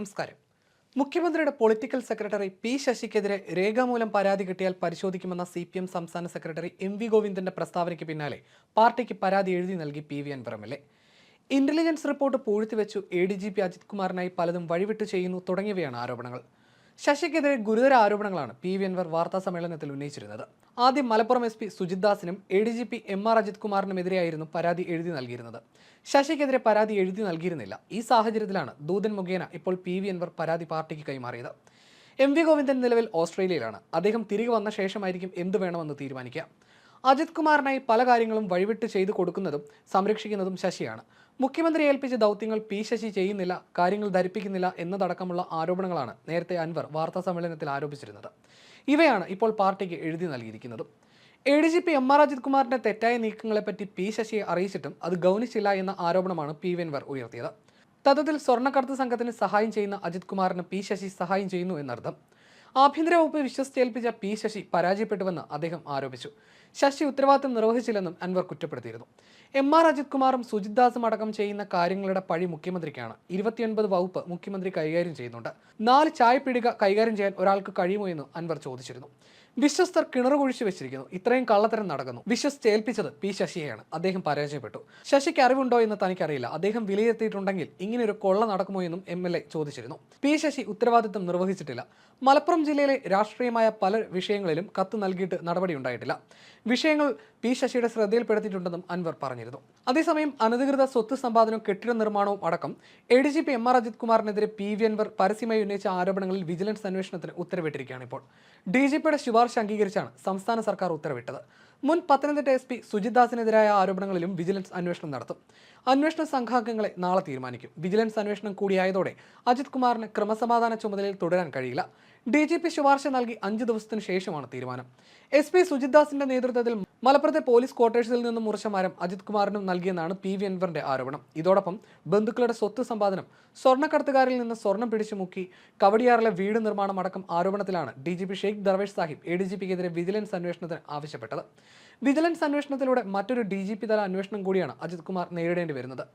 നമസ്കാരം. മുഖ്യമന്ത്രിയുടെ political secretary P ശശിക്കെതിരെ രേഖാമൂലം പരാതി കിട്ടിയാൽ പരിശോധിക്കുമെന്ന സി പി എം സംസ്ഥാന സെക്രട്ടറി എം വി ഗോവിന്ദന്റെ പ്രസ്താവനയ്ക്ക് പിന്നാലെ പാർട്ടിക്ക് പരാതി എഴുതി നൽകി P V Anwar M L A. Intelligence report പൂഴ്ത്തിവെച്ചു A D G P Ajith കുമാറിനായി പലതും വഴിവിട്ട് ചെയ്യുന്നു തുടങ്ങിയവയാണ് ആരോപണങ്ങൾ. ശശിക്കെതിരെ ഗുരുതര ആരോപണങ്ങളാണ് പി വി അൻവർ വാർത്താ സമ്മേളനത്തിൽ ഉന്നയിച്ചിരുന്നത്. ആദ്യം Malappuram S P Sujith ദാസിനും A D G P M R Ajith കുമാറിനുമെതിരെയായിരുന്നു പരാതി എഴുതി നൽകിയിരുന്നത്. ശശിക്കെതിരെ പരാതി എഴുതി നൽകിയിരുന്നില്ല. ഈ സാഹചര്യത്തിലാണ് ദൂതൻ മുഖേന ഇപ്പോൾ പി വി അൻവർ പരാതി പാർട്ടിക്ക് കൈമാറിയത്. എം വി ഗോവിന്ദൻ നിലവിൽ ഓസ്ട്രേലിയയിലാണ്. അദ്ദേഹം തിരികെ വന്ന ശേഷമായിരിക്കും എന്ത് വേണമെന്ന് തീരുമാനിക്കുക. അജിത് കുമാറിനായി പല കാര്യങ്ങളും വഴിവിട്ട് ചെയ്തു കൊടുക്കുന്നതും സംരക്ഷിക്കുന്നതും ശശിയാണ്. മുഖ്യമന്ത്രി ഏൽപ്പിച്ച ദൗത്യങ്ങൾ പി ശശി ചെയ്യുന്നില്ല കാര്യങ്ങൾ ധരിപ്പിക്കുന്നില്ല എന്നതടക്കമുള്ള ആരോപണങ്ങളാണ് നേരത്തെ അൻവർ വാർത്താ സമ്മേളനത്തിൽ ആരോപിച്ചിരുന്നത്. ഇവയാണ് ഇപ്പോൾ പാർട്ടിക്ക് എഴുതി നൽകിയിരിക്കുന്നത്. A D G P M R Ajith കുമാറിന്റെ തെറ്റായ നീക്കങ്ങളെപ്പറ്റി പി ശശിയെ അറിയിച്ചിട്ടും അത് ഗൗനിച്ചില്ല എന്ന ആരോപണമാണ് പി വെൻവർ ഉയർത്തിയത്. തത്വത്തിൽ സ്വർണക്കടത്ത് സംഘത്തിന് സഹായം ചെയ്യുന്ന അജിത് കുമാറിന് പി ശശി സഹായം ചെയ്യുന്നു എന്നർത്ഥം. ആഭ്യന്തര വകുപ്പ് വിശ്വസിച്ചേൽപ്പിച്ച പി ശശി പരാജയപ്പെട്ടുവെന്ന് അദ്ദേഹം ആരോപിച്ചു. ശശി ഉത്തരവാദിത്തം നിർവഹിച്ചില്ലെന്നും അൻവർ കുറ്റപ്പെടുത്തിയിരുന്നു. എം ആർ അജിത് കുമാറും സുജിത് ദാസും അടക്കം ചെയ്യുന്ന കാര്യങ്ങളുടെ പഴി മുഖ്യമന്ത്രിക്കാണ് ഇരുപത്തിയൊൻപത് വകുപ്പ് മുഖ്യമന്ത്രി കൈകാര്യം ചെയ്യുന്നുണ്ട്. നാല് ചായപ്പിടിക കൈകാര്യം ചെയ്യാൻ ഒരാൾക്ക് കഴിയുമോ എന്ന് അൻവർ ചോദിച്ചിരുന്നു. വിശ്വസ്തർ കിണർ കുഴിച്ചു വെച്ചിരിക്കുന്നു. ഇത്രയും കള്ളത്തരം നടക്കുന്നു. വിശ്വസിച്ചേൽപ്പിച്ചത് പി ശശിയെയാണ്. അദ്ദേഹം പരാജയപ്പെട്ടു. ശശിക്ക് അറിവുണ്ടോ എന്ന് തനിക്കറിയില്ല. അദ്ദേഹം വിലയിരുത്തിയിട്ടുണ്ടെങ്കിൽ ഇങ്ങനെ ഒരു കൊള്ള നടക്കുമോ എന്നും എം എൽ എ ചോദിച്ചിരുന്നു. പി ശശി ഉത്തരവാദിത്വം നിർവഹിച്ചിട്ടില്ല. മലപ്പുറം ജില്ലയിലെ രാഷ്ട്രീയമായ പല വിഷയങ്ങളിലും കത്ത് നൽകിയിട്ട് നടപടി ഉണ്ടായിട്ടില്ല. വിഷയങ്ങൾ പി ശശിയുടെ ശ്രദ്ധയിൽപ്പെടുത്തിയിട്ടുണ്ടെന്നും അൻവർ പറഞ്ഞിരുന്നു. അതേസമയം അനധികൃത സ്വത്ത് സമ്പാദനവും കെട്ടിട നിർമ്മാണവും അടക്കം A D G P M R Ajith കുമാറിനെതിരെ P V Anvar പരസ്യമായി ഉന്നയിച്ച ആരോപണങ്ങളിൽ വിജിലൻസ് അന്വേഷണത്തിന് ഉത്തരവിട്ടിരിക്കുകയാണ് ഇപ്പോൾ. ഡി ജി പിയുടെ ശുപാർശ അംഗീകരിച്ചാണ് സംസ്ഥാന സർക്കാർ ഉത്തരവിട്ടത്. മുൻ പത്തനംതിട്ട എസ് പി സുജിത്ദാസിനെതിരായ ആരോപണങ്ങളിലും വിജിലൻസ് അന്വേഷണം നടത്തും. അന്വേഷണ സംഘാംഗങ്ങളെ നാളെ തീരുമാനിക്കും. വിജിലൻസ് അന്വേഷണം കൂടിയായതോടെ അജിത് കുമാറിന് ക്രമസമാധാന ചുമതലയിൽ തുടരാൻ കഴിയില്ല. ഡി ജി പി ശുപാർശ നൽകി അഞ്ച് ദിവസത്തിന് ശേഷമാണ് തീരുമാനം. എസ് പി സുജിത്ദാസിന്റെ നേതൃത്വത്തിൽ മലപ്പുറത്തെ പോലീസ് ക്വാർട്ടേഴ്സിൽ നിന്നും മുറിച്ച മരം അജിത് കുമാറിനും നൽകിയെന്നാണ് പി വി അൻവറിന്റെ ആരോപണം. ഇതോടൊപ്പം ബന്ധുക്കളുടെ സ്വത്ത് സമ്പാദനം സ്വർണക്കടത്തുകാരിൽ നിന്ന് സ്വർണം പിടിച്ചു മുക്കി കവടിയാറിലെ വീട് നിർമ്മാണം അടക്കം ആരോപണത്തിലാണ് D G P Sheikh Darvesh Saheb A D G പിക്കെതിരെ വിജിലൻസ് അന്വേഷണത്തിന് ആവശ്യപ്പെട്ടത്. വിജിലൻസ് അന്വേഷണത്തിലൂടെ മറ്റൊരു ഡി ജി പി തല അന്വേഷണം കൂടിയാണ് അജിത് കുമാർ നേരിടേണ്ടി വരുന്നത്.